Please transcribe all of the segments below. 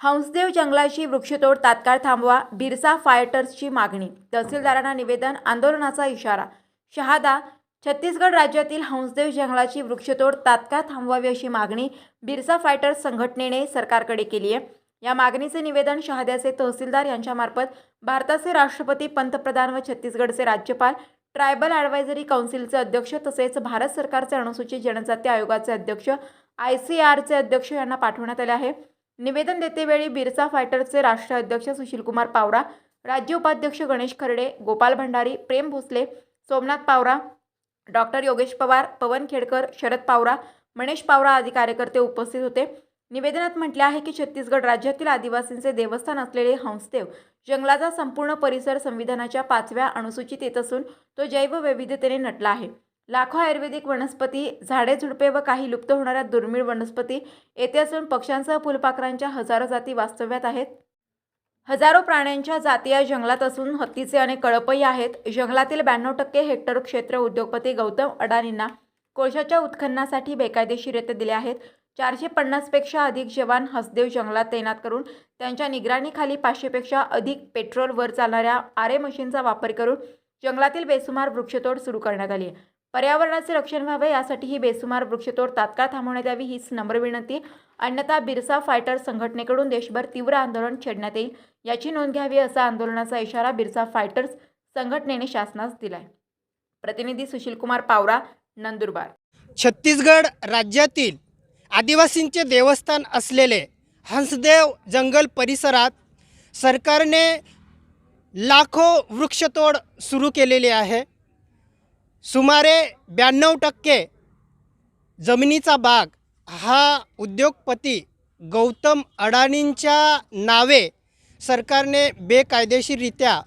हंसदेव जंगलाची वृक्षतोड तात्काळ थांबवा बिरसा फायटर्सची मागणी तहसीलदारांना निवेदन आंदोलनाचा इशारा. शहादा छत्तीसगड राज्यातील हंसदेव जंगलाची वृक्षतोड तात्काळ थांबवावी अशी मागणी बिरसा फायटर्स संघटनेने सरकारकडे केली आहे. या मागणीचे निवेदन शहाद्याचे तहसीलदार यांच्यामार्फत भारताचे राष्ट्रपती पंतप्रधान व छत्तीसगडचे राज्यपाल ट्रायबल ॲडवायझरी काउन्सिलचे अध्यक्ष तसेच भारत सरकारचे अनुसूचित जनजाती आयोगाचे अध्यक्ष आय सी आरचे अध्यक्ष यांना पाठवण्यात आले आहे. निवेदन देतेवेळी बिरसा फायटर्सचे राष्ट्रीय अध्यक्ष सुशीलकुमार पावरा राज्य उपाध्यक्ष गणेश खर्डे गोपाल भंडारी प्रेम भोसले सोमनाथ पावरा डॉक्टर योगेश पवार पवन खेडकर शरद पावरा मणेश पावरा आदी कार्यकर्ते उपस्थित होते. निवेदनात म्हटले आहे की छत्तीसगड राज्यातील आदिवासींचे देवस्थान असलेले हंसदेव जंगलाचा संपूर्ण परिसर संविधानाच्या पाचव्या अनुसूचित येत असून तो जैववैविध्यतेने नटला आहे. लाखो आयुर्वेदिक वनस्पती झाडे झुडपे व काही लुप्त होणाऱ्या दुर्मिळ वनस्पती येथे असून पक्ष्यांसह फुलपाखरांच्या हजारो जाती वास्तव्यात आहेत. हजारो प्राण्यांच्या जाती या जंगलात असून हत्तीचे अनेक कळपही आहेत. जंगलातील ब्याण्णव टक्के हेक्टर क्षेत्र उद्योगपती गौतम अडानींना कोळशाच्या उत्खननासाठी बेकायदेशीररित्या दिले आहेत. चारशे पन्नासपेक्षा अधिक जवान हसदेव जंगलात तैनात करून त्यांच्या निगराणीखाली पाचशेपेक्षा अधिक पेट्रोलवर चालणाऱ्या आरे मशीनचा वापर करून जंगलातील बेसुमार वृक्षतोड सुरू करण्यात आली आहे. पर्यावरणाचे रक्षण व्हावे यासाठी ही बेसुमार वृक्षतोड तात्काळ थांबवण्यात यावी हीच नम्र विनंती. अन्यथा बिरसा फायटर संघटनेकडून देशभर तीव्र आंदोलन छेडण्यात येईल याची नोंद घ्यावी असा आंदोलनाचा इशारा बिरसा फायटर्स संघटनेने शासनास दिलाय. प्रतिनिधी सुशीलकुमार पावरा नंदुरबार. छत्तीसगड राज्यातील आदिवासींचे देवस्थान असलेले हंसदेव जंगल परिसरात सरकारने लाखो वृक्षतोड सुरू केलेली आहे. सुमारे ब्याण्णव टक्के जमिनीचा भाग हा उद्योगपती गौतम अडाणींच्या नावे सरकारने बेकायदेशीररित्या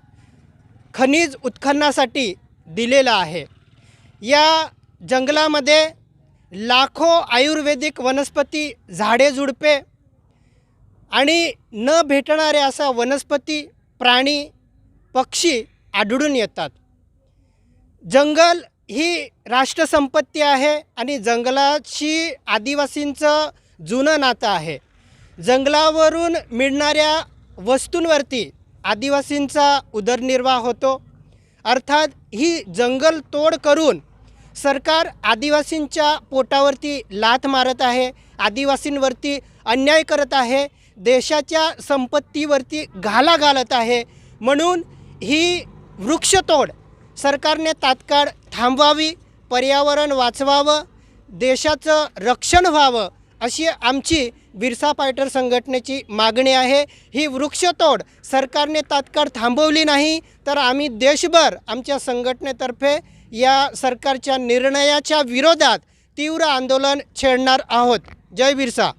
खनिज उत्खननासाठी दिलेला आहे. या जंगलामध्ये लाखो आयुर्वेदिक वनस्पती झाडे झुडपे आणि न भेटणारे असा वनस्पती प्राणी पक्षी आढळून येतात. जंगल ही राष्ट्रसंपत्ती आहे आणि जंगलाशी आदिवासींचं जुनं नातं आहे. जंगलावरून मिळणाऱ्या वस्तूंवरती आदिवासींचा उदरनिर्वाह होतो. अर्थात ही जंगल तोड करून सरकार आदिवासींच्या पोटावरती लाथ मारत आहे आदिवासींवरती अन्याय करत आहे देशाच्या संपत्तीवरती घाला घालत आहे. म्हणून ही वृक्षतोड सरकारने तात्काळ थांबवावी पर्यावरण वाचवावं देशाचं रक्षण व्हावं अशी आमची बिरसा पायटर संघटनेची मागणी आहे. ही वृक्षतोड सरकारने तात्काळ थांबवली नाही तर आम्ही देशभर आमच्या संघटनेतर्फे या सरकारच्या निर्णयाच्या विरोधात तीव्र आंदोलन छेडणार आहोत. जय बिरसा.